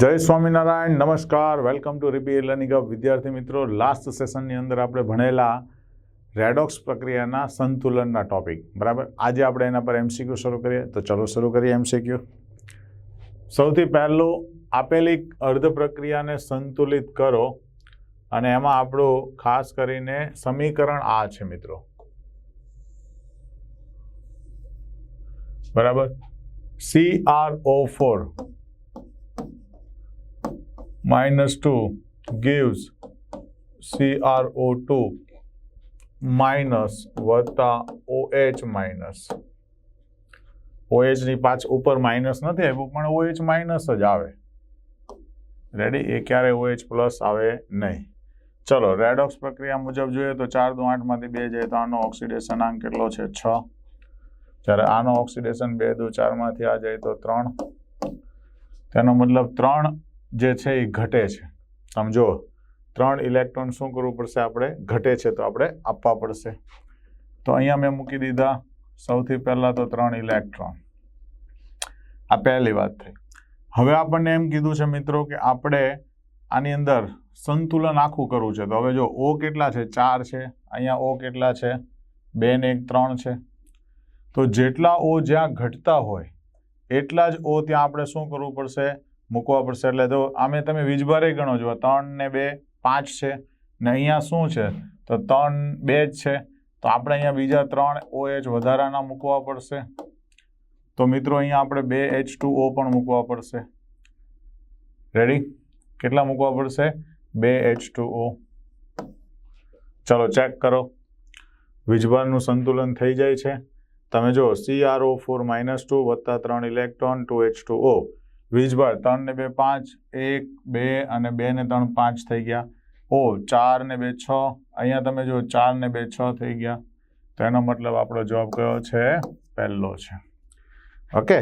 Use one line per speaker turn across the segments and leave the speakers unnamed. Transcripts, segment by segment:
જય સ્વામિનારાયણ, નમસ્કાર. Welcome to રીપી લર્નિંગ અપ વિદ્યાર્થી મિત્રો લાસ્ટ સેશનની અંદર આપણે ભણેલા રેડોક્સ પ્રક્રિયાના સંતુલનના ટોપિક બરાબર? આજે આપણે એના પર એમસીક્યુ શરૂ કરીએ. તો ચલો શરૂ કરીએ એમસીક્યુ સૌથી પહેલું, આપેલી અર્ધ પ્રક્રિયાને સંતુલિત કરો અને એમાં આપણું ખાસ કરીને સમીકરણ આ છે મિત્રો. બરાબર? C R O four minus 2 gives CrO2 minus વત્તા OH minus. OH ની પાછ ઉપર માઇનસ નથી આવ્યું, પણ OH માઇનસ જ આવે. રેડી એ ક્યારે OH પ્લસ આવે નહીં. ચલો રેડોક્સ પ્રક્રિયા મુજબ જોઈએ તો ચાર દુ આઠમાંથી બે જાય તો આનો ઓક્સિડેશન આંક કેટલો છે? છ. જ્યારે આનો ઓક્સિડેશન બે દુ ચારમાંથી આ જાય તો ત્રણ. તેનો મતલબ ત્રણ જે છે એ ઘટે છે. સમજો ત્રણ ઇલેક્ટ્રોન શું કરવું પડશે આપણે? ઘટે છે તો આપણે આપવા પડશે. તો અહીંયા મેં મૂકી દીધા, સૌથી પહેલાં તો ત્રણ ઇલેક્ટ્રોન આ પહેલી વાત થઈ. હવે આપણને એમ કીધું છે મિત્રો કે આપણે આની અંદર સંતુલન આખું કરવું છે. તો હવે જો ઓ કેટલા છે? ચાર છે. અહીંયા ઓ કેટલા છે? બે ને એક, ત્રણ છે. તો જેટલા ઓ જ્યાં ઘટતા હોય, એટલા જ ઓ ત્યાં આપણે શું કરવું પડશે? મૂકવા પડશે એટલે તો આમે તમે વીજભારે ગણો છો, ત્રણ ને બે પાંચ છે ને અહીંયા શું છે? તો ત્રણ બે જ છે. તો આપણે અહીંયા બીજા ત્રણ ઓ એચ વધારાના મૂકવા પડશે. તો મિત્રો અહીંયા આપણે બે એચ ટુ ઓ પણ મૂકવા પડશે. રેડી કેટલા મૂકવા પડશે? બે એચ ટુ ઓ. ચલો ચેક કરો. વીજભારનું સંતુલન થઈ જાય છે. તમે જો C R O four minus two વત્તા ત્રણ electron two H two O વીજભાર ત્રણ ને બે પાંચ, એક, બે અને બે ને ત્રણ પાંચ થઈ ગયા. ઓ, ચાર ને બે છ. અહીંયા તમે જો ચાર ને બે છ થઈ ગયા. તો એનો મતલબ આપણો જવાબ કયો છે? પહેલો છે. ઓકે,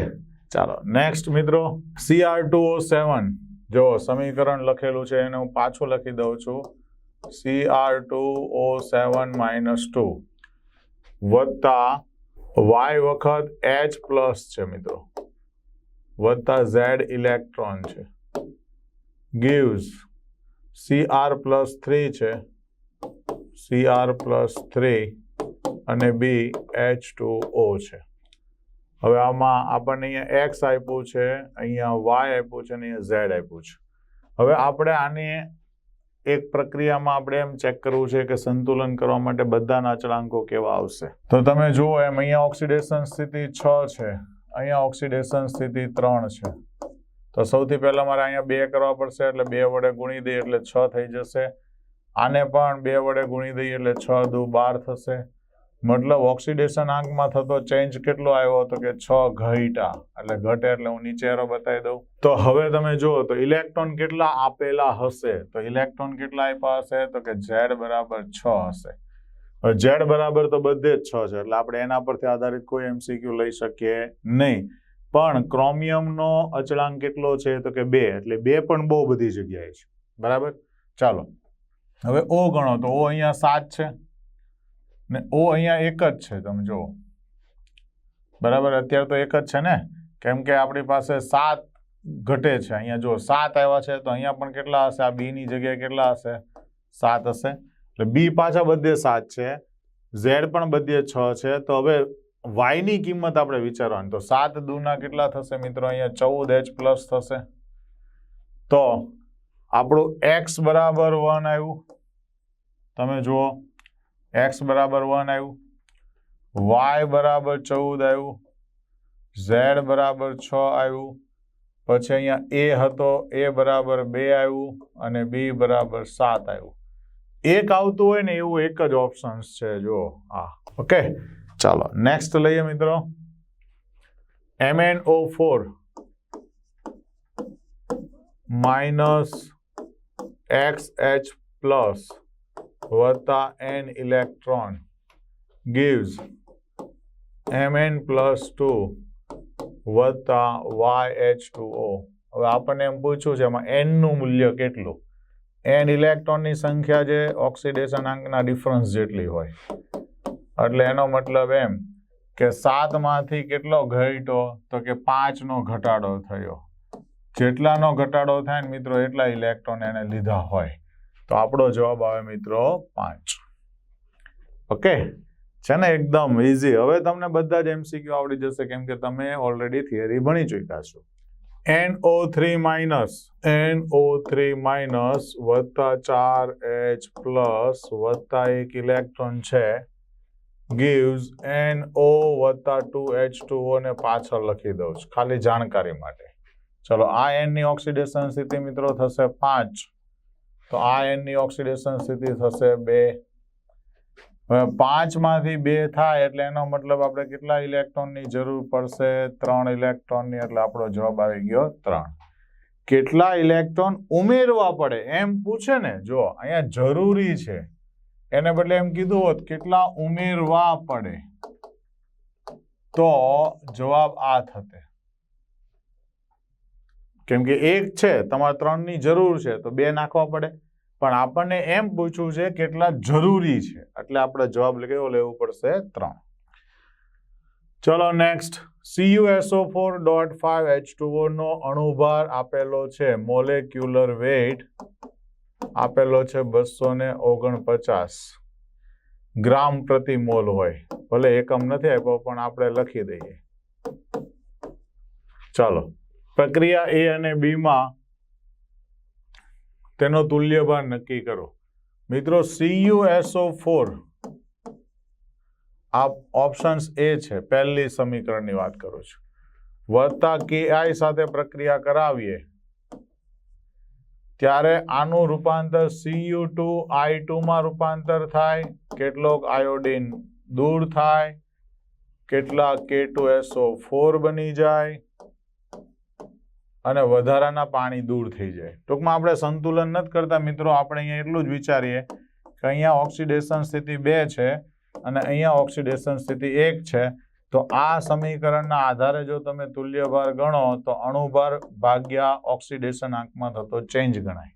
ચાલો. નેક્સ્ટ મિત્રો C R two O seven જો સમીકરણ લખેલું છે એને હું પાછું લખી દઉં છું. C R two O seven minus two વત્તા વાય વખત એચ પ્લસ છે મિત્રો. વત્તા ઝેડ ઇલેક્ટ્રોન છે. Gives C R plus three છે. Cr પ્લસ થ્રી અને બી એચ ટુ ઓ છે. હવે આમાં આપણને અહીંયા એક્સ આપ્યું છે, અહીંયા વાય આપ્યું છે અને અહીંયા ઝેડ આપ્યું છે. હવે આપણે આને એક પ્રક્રિયામાં આપણે એમ ચેક કરવું છે કે સંતુલન કરવા માટે બધાના અચળાંકો કેવા આવશે. તો તમે જુઓ એમ, અહીંયા ઓક્સિડેશન સ્થિતિ છ છે. અહીંયા ઓક્સિડેશન સ્થિતિ ત્રણ છે. તો સૌથી પહેલાં મારે અહીંયા બે કરવા પડશે એટલે બે વડે ગુણી દઈએ એટલે છ થઈ જશે. આને પણ બે વડે ગુણી દઈએ એટલે છ દુ બાર થશે. મતલબ ઓક્સિડેશન આંકમાં થતો ચેન્જ કેટલો આવ્યો હતો કે છ ઘટા એટલે ઘટે એટલે હું નીચે એરો બતાવી દઉં. તો હવે તમે જુઓ તો ઇલેક્ટ્રોન કેટલા આપેલા હશે? તો ઇલેક્ટ્રોન કેટલા આપ્યા હશે? તો કે ઝેડ બરાબર છ હશે. ઝેડ બરાબર તો બધે જ છ છે, એટલે આપણે એના પરથી આધારિત કોઈ એમસીક્યુ લઈ શકીએ નહીં. પણ ક્રોમિયમનો અચળાંક કેટલો છે તો કે બે, એટલે બે પણ બહુ બધી જગ્યાએ છે. બરાબર? ચાલો. હવે ઓ ગણો તો ઓ અહીંયા સાત છે ને ઓ અહીંયા એક જ છે, તમે જુઓ. બરાબર? અત્યારે તો એક જ છે ને? કેમ કે આપણી પાસે સાત ઘટે છે. અહીંયા જો સાત આવ્યા છે તો અહીંયા પણ કેટલા હશે? આ બીની જગ્યાએ કેટલા હશે? સાત હશે. એટલે બી પાછા બધે સાત છે, ઝેડ પણ બધે છ છે. તો હવે વાયની કિંમત આપણે વિચારવાની. તો સાત દૂના કેટલા થશે મિત્રો? અહીંયા ચૌદ એચ પ્લસ થશે. તો આપણું એક્સ બરાબર વન આવ્યું. તમે જુઓ, એક્સ બરાબર વન આવ્યું. વાય બરાબર ચૌદ આવ્યું. ઝેડ બરાબર છ આવ્યું. પછી અહીંયા એ હતો, એ બરાબર બે આવ્યું અને બી બરાબર સાત આવ્યું. એક આવતું હોય ને એવું એક જ ઓપ્શન્સ છે, જો. આ. ઓકે ચાલો નેક્સ્ટ લઈએ મિત્રો. M N O four minus X H plus વત્તા N electron gives mn plus two વત્તા વાય એચ ટુ ઓ હવે આપણને એમ પૂછ્યું છે એમાં એનનું મૂલ્ય કેટલું? એન ઇલેક્ટ્રોનની સંખ્યા જે ઓક્સિડેશન આંકના ડિફરન્સ જેટલી હોય. એટલે એનો મતલબ એમ કે સાતમાંથી કેટલો ઘટ્યો? તો કે પાંચનો ઘટાડો થયો. જેટલાનો ઘટાડો થાય ને મિત્રો, એટલા ઇલેક્ટ્રોન એને લીધા હોય. તો આપણો જવાબ આવે મિત્રો પાંચ. ઓકે છે ને એકદમ ઇઝી હવે તમને બધા જ એમસીક્યુ આવડી જશે, કેમ કે તમે ઓલરેડી થિયરી ભણી ચૂક્યા છો. NO three minus N O three minus વત્તા ચાર એચ પ્લસ વત્તા એક ઇલેક્ટ્રોન છે. ગીવ્સ NO વત્તા ટુ એચ ટુ ને પાછળ લખી દઉં છું. ખાલી જાણકારી માટે. ચલો, આ એનની ઓક્સિડેશન સ્થિતિ મિત્રો થશે પાંચ. તો આ એનની ઓક્સિડેશન સ્થિતિ થશે બે. પાંચમાંથી બે થાય એટલે એનો મતલબ આપણે કેટલા ઇલેક્ટ્રોનની જરૂર પડશે? ત્રણ ઇલેક્ટ્રોનની, એટલે આપણો જવાબ આવી ગયો ત્રણ. કેટલા ઇલેક્ટ્રોન ઉમેરવા પડે? એમ પૂછે ને જો અહીંયા જરૂરી છે. એને બદલે એમ કીધું હોત, કેટલા ઉમેરવા પડે? તો જવાબ આ થતે કેમ કે એક છે, તમારે ત્રણની જરૂર છે, તો બે નાખવા પડે. પણ આપણને એમ પૂછવું છે કેટલા જરૂરી છે. એટલે આપણે જવાબ કેવો લેવું પડશે ત્રણ. ચલો next C U S O four dot five H નો અણુભાર આપેલો છે. મોલેક્યુલર વેઇટ આપેલો છે બસો ને ઓગણપચાસ. ગ્રામ પ્રતિ મોલ હોય. ભલે એકમ નથી આપ્યો, પણ આપણે લખી દઈએ. ચાલો. પ્રક્રિયા એ અને બી માં તેનો તુલ્યભાર નક્કી કરો. મિત્રો સીયુએસઓ ફોર આ ઓપ્શન્સ એ છે. પહેલી સમીકરણની વાત કરું છું. વત્તા કેઆઈ સાથે પ્રક્રિયા કરાવીએ. ત્યારે આનું રૂપાંતર સીયુ ટુ આઈ ટુમાં રૂપાંતર થાય. કેટલોક આયોડિન દૂર થાય. કેટલા કે ટુ એસઓ ફોર બની જાય. અને વધારાના પાણી દૂર થઈ જાય. ટૂંકમાં આપણે સંતુલન નથી કરતા મિત્રો, આપણે અહીંયા એટલું જ વિચારીએ કે અહીંયા ઓક્સિડેશન સ્થિતિ બે છે અને અહીંયા ઓક્સિડેશન સ્થિતિ એક છે. તો આ સમીકરણના આધારે જો તમે તુલ્યભાર ગણો, તો અણુભાર ભાગ્યા ઓક્સિડેશન આંકમાં થતો ચેન્જ ગણાય.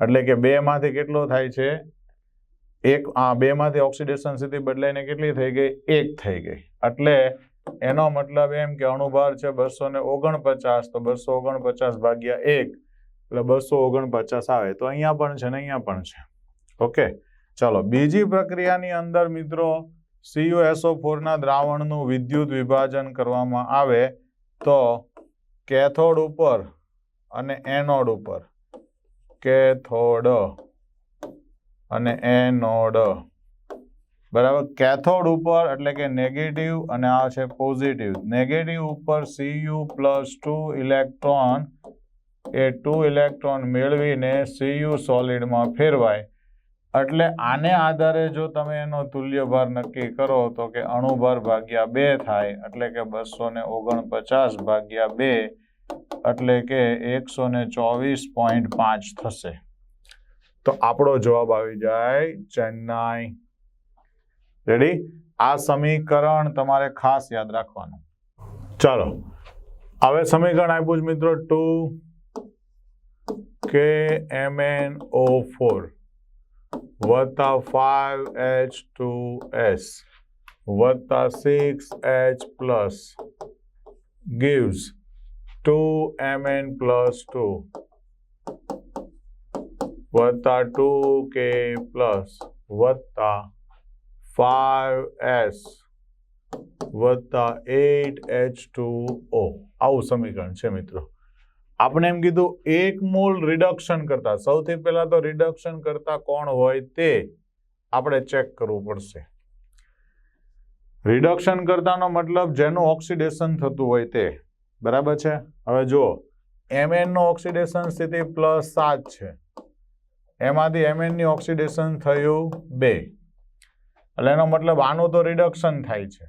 એટલે કે બેમાંથી કેટલો થાય છે? એક, આ બેમાંથી ઓક્સિડેશન સ્થિતિ બદલાઈને કેટલી થઈ ગઈ? એક થઈ ગઈ. એટલે એનો મતલબ એમ કે અણુભાર છે બસો ને ઓગણપચાસ, તો બસો ઓગણપચાસ ભાગ્યા એક, એટલે બસો ઓગણપચાસ આવે. તો અહીંયા પણ છે ને અહીંયા પણ છે. ઓકે, ચાલો. બીજી પ્રક્રિયાની અંદર મિત્રો સીયુએસઓ ફોરના દ્રાવણનું વિદ્યુત વિભાજન કરવામાં આવે તો કેથોડ ઉપર અને એનોડ ઉપર. કેથોડ અને એનોડ. બરાબર? કેથોડ ઉપર એટલે કે નેગેટિવ અને આ છે પોઝિટિવ નેગેટિવ ઉપર C U plus two electron એ ટુ ઇલેક્ટ્રોન મેળવીને સીયુ સોલિડમાં ફેરવાય. એટલે આને આધારે જો તમે એનો તુલ્યભાર નક્કી કરો તો કે અણુભાર ભાગ્યા બે થાય, એટલે કે બસો ને ઓગણપચાસ ભાગ્યા બે, એટલે કે એકસો ને ચોવીસ પોઈન્ટ પાંચ થશે. તો આપણો જવાબ આવી જાય ચેન્નાઈ. રેડી આ સમીકરણ તમારે ખાસ યાદ રાખવાનું. ચાલો. હવે સમીકરણ આપ્યું છે મિત્રો two K M N O four વત્તા ફાઈવ એચ ટુ એસ વત્તા six H plus gives two M N plus two વત્તા ટુ કે પ્લસ વત્તા ફાઈવ એસ વત્તા એટ એચ ટુ ઓ આવું સમીકરણ છે મિત્રો. આપણે એમ કીધું એક મોલ રિડક્શન કરતા, સૌથી પહેલા તો રિડક્શન કરતા કોણ હોય તે આપણે ચેક કરવું પડશે. રિડક્શન કરતાનો મતલબ જેનું ઓક્સિડેશન થતું હોય તે. બરાબર છે? હવે જુઓ એમએન નો ઓક્સિડેશન સ્થિતિ પ્લસ સાત છે. એમાંથી એમએનની ઓક્સિડેશન થયું બે. એટલે એનો મતલબ આનું તો રિડક્શન થાય છે.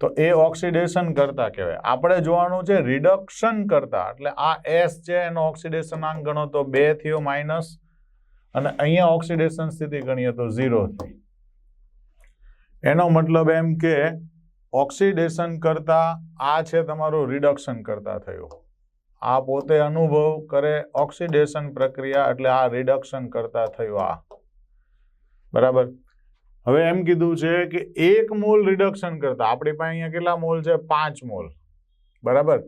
તો એ ઓક્સિડેશન કરતા કહેવાય. આપણે જોવાનું છે રિડક્શન કરતા. એટલે આ એસ છે, એનો ઓક્સિડેશન આંક ગણો તો બે થયો માઇનસ અને અહીંયા ઓક્સિડેશન સ્થિતિ ગણીએ તો ઝીરો થઈ. એનો મતલબ એમ કે ઓક્સિડેશન કરતા આ છે તમારું રિડક્શન કરતા થયું. આ પોતે અનુભવ કરે ઓક્સિડેશન પ્રક્રિયા એટલે આ રિડક્શન કરતા થયું આ. બરાબર? હવે એમ કીધું છે કે એક મોલ રિડક્શન કરતા, આપણી પાસે અહીંયા કેટલા મોલ છે? પાંચ મોલ. બરાબર?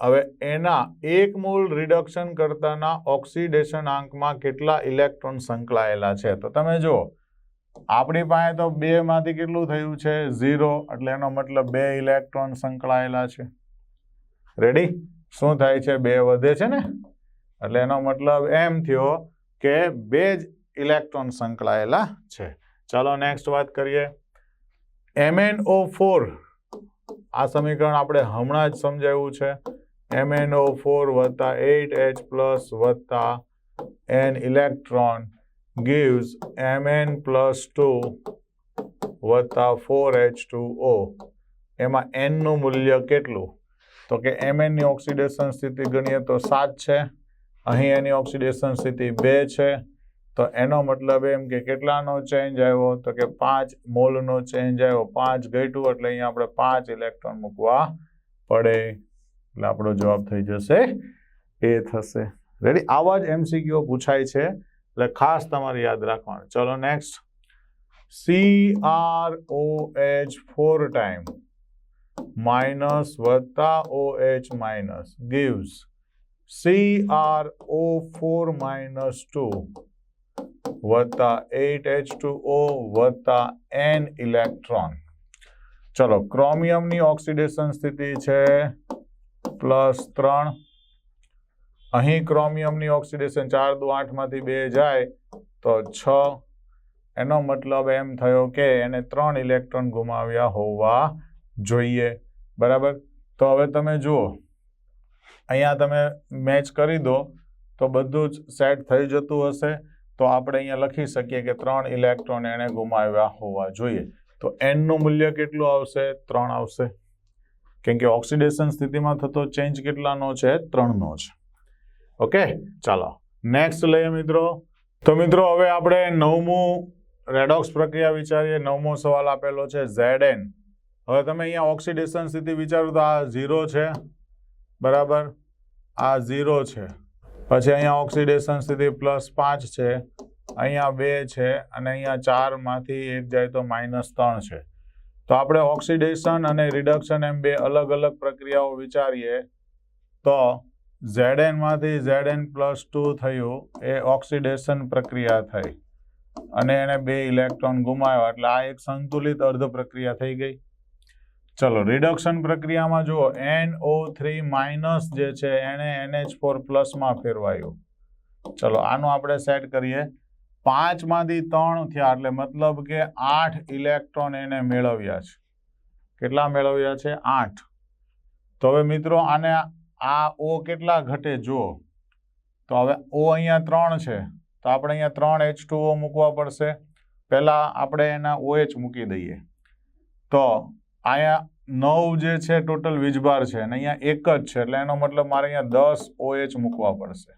હવે એના એક મોલ રિડક્શન કરતાના ઓક્સિડેશન આંકમાં કેટલા ઇલેક્ટ્રોન સંકળાયેલા છે? તો તમે જુઓ, આપણી પાસે તો બેમાંથી કેટલું થયું છે? ઝીરો, એટલે એનો મતલબ બે ઇલેક્ટ્રોન સંકળાયેલા છે. રેડી શું થાય છે? બે વધે છે ને? એટલે એનો મતલબ એમ થયો કે બે જ ઇલેક્ટ્રોન સંકળાયેલા છે. ચાલો નેક્સ્ટ વાત કરીએ. MnO ફોર આ સમીકરણ આપણે હમણાં જ સમજાવ્યું છે. MnO ફોર વત્તા એટ એચ પ્લસ વત્તા N electron gives M N plus two વત્તા ફોર એચ ટુ ઓ એમાં n નું મૂલ્ય કેટલું? તો કે Mn ની ઓક્સિડેશન સ્થિતિ ગણીએ તો સાત છે. અહીં એની ઓક્સિડેશન સ્થિતિ બે છે. તો એનો મતલબ એમ કે કેટલાનો ચેન્જ આવ્યો? તો કે પાંચ મોલનો ચેન્જ આવ્યો. પાંચ ઘટ્યું એટલે અહીંયા આપણે પાંચ ઇલેક્ટ્રોન મૂકવા પડે. એટલે આપણો જવાબ થઈ જશે એ થશે. રેડી આવા જ એમસીક્યુ પૂછાય છે. એટલે ખાસ તમારે યાદ રાખવાનું. ચલો next C R O H four time minus વત્તા O H minus gives C R O four minus two વત્તા એટ એચ ટુ ઓ વત્તા એન ઇલેક્ટ્રોન. ચલો, ક્રોમિયમની ઓક્સિડેશન સ્થિતિ છે પ્લસ ત્રણ. અહીં ક્રોમિયમની ઓક્સિડેશન ચાર દુ આઠમાંથી બે જાય તો છ. એનો મતલબ એમ થયો કે એને ત્રણ ઇલેક્ટ્રોન ગુમાવ્યા હોવા જોઈએ. બરાબર? તો હવે તમે જુઓ. અહીંયા તમે મેચ કરી દો તો બધું જ સેટ થઈ જતું હશે. તો આપણે અહીંયા લખી શકીએ કે ત્રણ ઇલેક્ટ્રોન એણે ગુમાવ્યા હોવા જોઈએ. તો એનનું મૂલ્ય કેટલું આવશે? ત્રણ આવશે. કેમ કે ઓક્સિડેશન સ્થિતિમાં થતો ચેન્જ કેટલાનો છે? ત્રણનો છે. ઓકે? ચાલો. નેક્સ્ટ લઈએ મિત્રો. તો મિત્રો, હવે આપણે નવમું રેડોક્સ પ્રક્રિયા વિચારીએ. નવમો સવાલ આપેલો છે ઝેડ હવે તમે અહીંયા ઓક્સિડેશન સ્થિતિ વિચારો તો આ ઝીરો છે. બરાબર? આ ઝીરો છે. પછી અહીંયા ઓક્સિડેશન સ્થિતિ પ્લસ પાંચ છે, અહીંયા બે છે અને અહીંયા ચારમાંથી એક જાય તો માઇનસ ત્રણ છે. તો આપણે ઓક્સિડેશન અને રિડક્શન એમ બે અલગ અલગ પ્રક્રિયાઓ વિચારીએ, તો ઝેડ એનમાંથી ઝેડ એન પ્લસ ટુ થયું, એ ઓક્સિડેશન પ્રક્રિયા થઈ. અને એને બે ઇલેક્ટ્રોન ગુમાવ્યા, એટલે આ એક સંતુલિત અર્ધ પ્રક્રિયા થઈ ગઈ. ચલો રિડક્શન પ્રક્રિયામાં જુઓ એનઓ થ્રી માઇનસ જે છે, એને એનએચ ફોર પ્લસમાં ફેરવાયું. ચલો, આનું આપણે સેટ કરીએ. પાંચમાંથી ત્રણ થયા, એટલે મતલબ કે આઠ ઇલેક્ટ્રોન એને મેળવ્યા છે. કેટલા મેળવ્યા છે? આઠ. તો હવે મિત્રો, આને આ ઓ કેટલા ઘટે, જુઓ. તો હવે ઓ અહીંયા ત્રણ છે. તો આપણે અહીંયા ત્રણ એચ મૂકવા પડશે. પહેલાં આપણે એના ઓએચ મૂકી દઈએ. તો અહીંયા નવ જે છે ટોટલ વીજભાર છે અને અહીંયા એક જ છે, એટલે એનો મતલબ મારે અહીંયા દસ ઓએચ મૂકવા પડશે.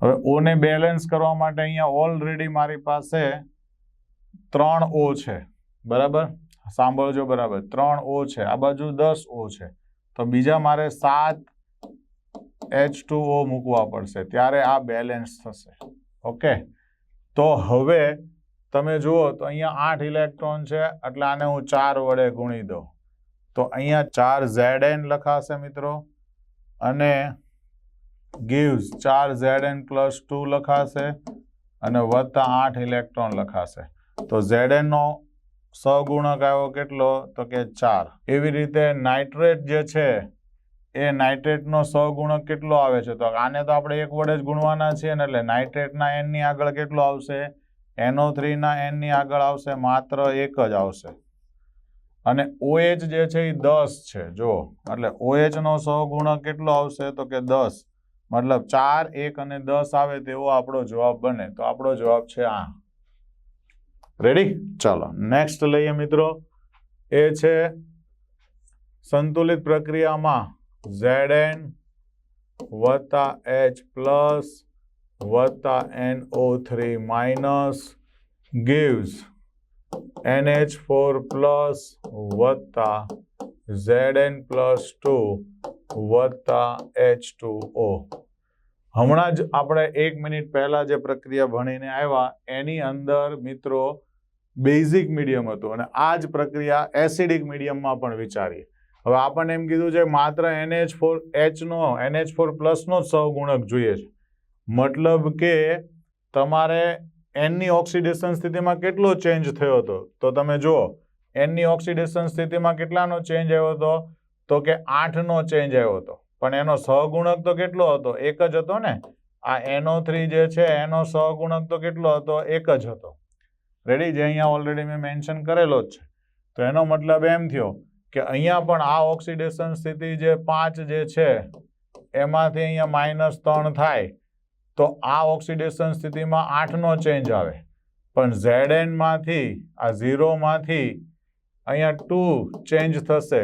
હવે ઓને બેલેન્સ કરવા માટે અહીંયા ઓલરેડી મારી પાસે ત્રણ ઓ છે. બરાબર? સાંભળજો બરાબર. ત્રણ ઓ છે. આ બાજુ દસ ઓ છે. તો બીજા મારે સાત એચ ટુ ઓ મૂકવા પડશે. ત્યારે આ બેલેન્સ થશે. ઓકે તો હવે તમે જુઓ તો અહીંયા આઠ ઇલેક્ટ્રોન છે, એટલે આને હું ચાર વડે ગુણી દઉં. તો અહીંયા ચાર ઝેડ એન લખાશે મિત્રો, અને ગીવ્સ ચાર ઝેડ એન પ્લસ ટુ લખાશે, અને વત્તા આઠ ઇલેક્ટ્રોન લખાશે. તો ઝેડ એનનો સહગુણક આવ્યો કેટલો? તો કે ચાર. એવી રીતે નાઇટ્રેટ જે છે, એ નાઇટ્રેટનો સહગુણક કેટલો આવે છે? તો આને તો આપણે એક વડે જ ગુણવાના છીએ ને, એટલે નાઇટ્રેટના એનની આગળ કેટલો આવશે? એનઓ થ્રીના એનની આગળ આવશે, માત્ર એક જ આવશે. અને ઓએચ જે છે એ દસ છે જો એટલે ઓએચનો સહગુણક કેટલો આવશે? તો કે દસ. મતલબ ચાર, એક અને દસ આવે તેવો આપણો જવાબ બને. તો આપણો જવાબ છે આ. રેડી ચાલો. નેક્સ્ટ લઈએ મિત્રો. એ છે સંતુલિત પ્રક્રિયામાં ઝેડ એન વત્તા એચ પ્લસ વત્તા N O three minus gives H four plus વત્તા ઝેડ એન પ્લસ ટુ વત્તા એચ ટુ ઓ. હમણાં જ આપણે એક મિનિટ પહેલા જે પ્રક્રિયા ભણીને આવ્યા, એની અંદર મિત્રો બેઝિક મીડિયમ હતું અને આ જ પ્રક્રિયા એસિડિક મીડિયમમાં પણ વિચારીએ. હવે આપણને એમ કીધું છે માત્ર એનએચ ફોર એચનો એનએચ ફોર પ્લસનો જ સહગુણક જોઈએ છે. મતલબ કે તમારે એનની ઓક્સિડેશન સ્થિતિમાં કેટલો ચેન્જ થયો હતો? તો તમે જુઓ, એનની ઓક્સિડેશન સ્થિતિમાં કેટલાનો ચેન્જ આવ્યો હતો? તો કે આઠનો ચેન્જ આવ્યો હતો. પણ એનો સહગુણક તો કેટલો હતો? એક જ હતો ને? આ એનો થ્રી જે છે, એનો સહગુણક તો કેટલો હતો? એક જ હતો. રેડી જે અહીંયા ઓલરેડી મેં મેન્શન કરેલો જ છે. તો એનો મતલબ એમ થયો કે અહીંયા પણ આ ઓક્સિડેશન સ્થિતિ જે પાંચ જે છે, એમાંથી અહીંયા માઇનસ ત્રણ થાય. તો આ ઓક્સિડેશન સ્થિતિમાં આઠનો ચેન્જ આવે. પણ ઝેડ એનમાંથી આ ઝીરોમાંથી અહીંયા ટુ ચેન્જ થશે.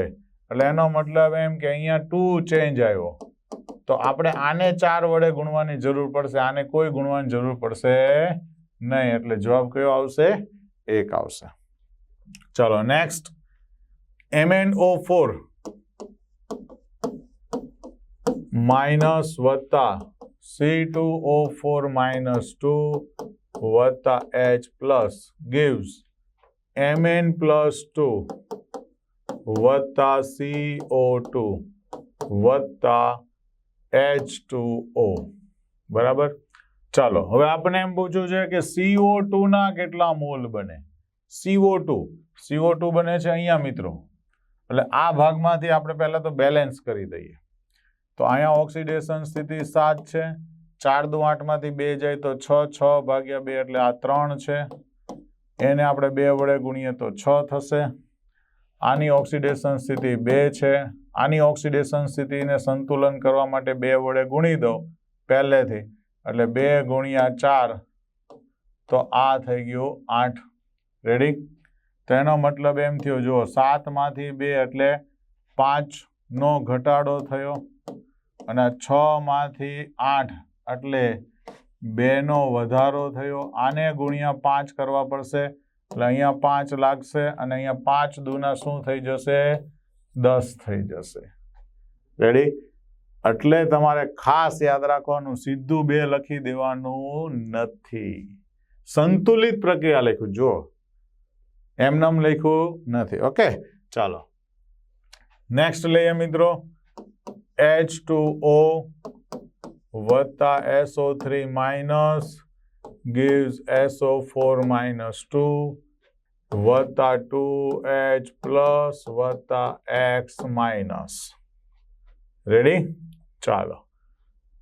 એટલે એનો મતલબ એમ કે અહીંયા ટુ ચેન્જ આવ્યો. તો આપણે આને ચાર વડે ગુણવાની જરૂર પડશે. આને કોઈ ગુણવાની જરૂર પડશે નહીં. એટલે જવાબ કયો આવશે? એક આવશે. ચલો next M N O four minus વત્તા C two O four minus two વત્તા H plus gives M N plus two વત્તા સી ઓ ટુ વત્તા એચ ટુ ઓ બરાબર? ચાલો, હવે આપણે એમ પૂછ્યું છે કે સીઓ ટુ ના કેટલા મોલ બને? સીઓ ટુ સીઓ ટુ બને છે અહીંયા મિત્રો. એટલે આ ભાગમાંથી આપણે પહેલાં તો બેલેન્સ કરી દઈએ. તો અહીંયા ઓક્સિડેશન સ્થિતિ સાત છે. ચાર દુ આઠમાંથી બે જાય તો છ છ ભાગ્યા બે એટલે આ ત્રણ છે. એને આપણે બે વડે ગુણીએ તો છ થશે. આની ઓક્સિડેશન સ્થિતિ બે છે. આની ઓક્સિડેશન સ્થિતિને સંતુલન કરવા માટે બે વડે ગુણી દો પહેલેથી. એટલે બે ગુણ્યા ચાર તો આ થઈ ગયું આઠ. રેડી તો એનો મતલબ એમ થયો, જુઓ, સાતમાંથી બે એટલે પાંચનો ઘટાડો થયો. અને છમાંથી આઠ, એટલે બેનો વધારો થયો. આને ગુણ્યા પાંચ કરવા પડશે. એટલે અહીંયા પાંચ લાગશે અને અહીંયા પાંચ દુના શું થઈ જશે? દસ થઈ જશે. રેડી એટલે તમારે ખાસ યાદ રાખવાનું, સીધું બે લખી દેવાનું નથી. સંતુલિત પ્રક્રિયા લખ્યું જો એમનામ લખ્યું નથી. ઓકે ચાલો. નેક્સ્ટ લઈએ મિત્રો. એચ ટુ ઓ વત્તા S O three minus gives S O four minus two વત્તા ટુ એચ પ્લસ વત્તા એક્સ માઇનસ રેડી ચાલો.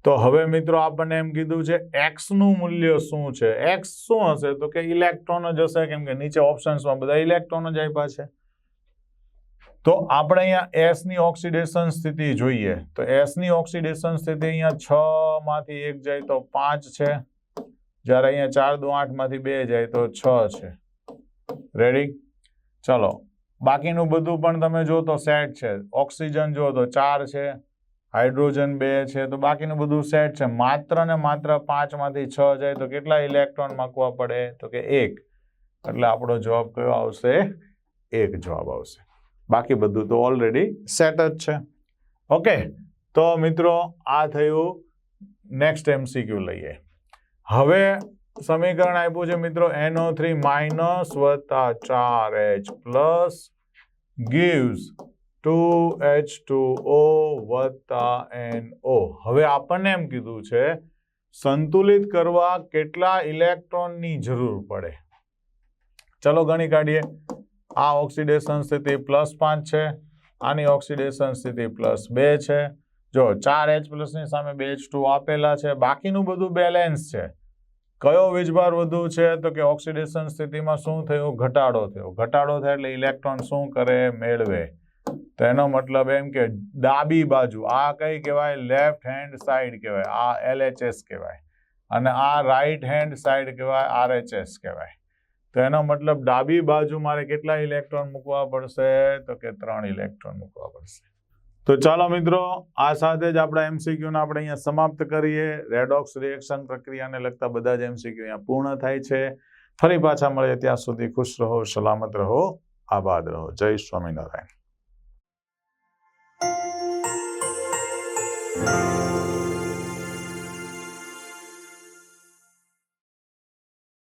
તો હવે મિત્રો આપણને એમ કીધું છે એક્સનું મૂલ્ય શું છે? એક્સ શું હશે? તો કે ઇલેક્ટ્રોન જ હશે, કેમ કે નીચે ઓપ્શન્સમાં બધા ઇલેક્ટ્રોન જ આપ્યા છે. તો આપણે અહીંયા એસની ઓક્સિડેશન સ્થિતિ જોઈએ. તો એસની ઓક્સિડેશન સ્થિતિ અહીંયા છ માંથી એક જાય તો પાંચ છે. જ્યારે અહીંયા ચાર દો આઠમાંથી બે જાય તો છ છે. રેડી ચલો. બાકીનું બધું પણ તમે જો તો સેટ છે. ઓક્સિજન જો તો ચાર છે. હાઇડ્રોજન બે છે. તો બાકીનું બધું સેટ છે. માત્ર ને માત્ર પાંચમાંથી છ જાય તો કેટલા ઇલેક્ટ્રોન મૂકવા પડે? તો કે એક. એટલે આપણો જવાબ કયો આવશે? એક જવાબ આવશે. બાકી બધું તો ઓલરેડી સેટ જ છે. ઓકે તો મિત્રો, આ થયું નેક્સ્ટ એમસીક્યુ લઈએ. હવે સમીકરણ આપ્યું છે મિત્રો એનો થ્રી માઇનસ વત્તા ચાર H plus gives two H two O વત્તા એન ઓ હવે આપણને એમ કીધું છે, સંતુલિત કરવા કેટલા ઇલેક્ટ્રોનની જરૂર પડે? ચલો ગણી કાઢીએ. આ ઓક્સિડેશન સ્થિતિ પ્લસ પાંચ છે, આની ઓક્સિડેશન સ્થિતિ પ્લસ બે છે. જો ચાર એચ પ્લસની સામે બે એચ ટુ આપેલા છે, બાકીનું બધું બેલેન્સ છે. કયો વીજભાર વધુ છે, તો કે ઓક્સિડેશન સ્થિતિમાં શું થયું? ઘટાડો થયો. ઘટાડો થાય એટલે ઇલેક્ટ્રોન શું કરે? મેળવે. તો એનો મતલબ એમ કે ડાબી બાજુ, આ કઈ કહેવાય? લેફ્ટ હેન્ડ સાઈડ કહેવાય. આ એલએચએસ કહેવાય. અને આ રાઈટ હેન્ડ સાઈડ કહેવાય આરએચએસ કહેવાય. તો એનો મતલબ ડાબી બાજુ મારે કેટલા ઇલેક્ટ્રોન મૂકવા પડશે? તો કે ત્રણ ઇલેક્ટ્રોન મૂકવા પડશે. તો ચાલો મિત્રો, આ સાથે જ આપણા એમસીક્યુને આપણે અહીંયા સમાપ્ત કરીએ. રેડોક્સ રિએક્શન પ્રક્રિયાને લગતા બધા જ એમસીક્યુ અહીંયા પૂર્ણ થાય છે. ફરી પાછા મળીએ ત્યાં સુધી ખુશ રહો, સલામત રહો, આબાદ રહો. જય સ્વામિનારાયણ.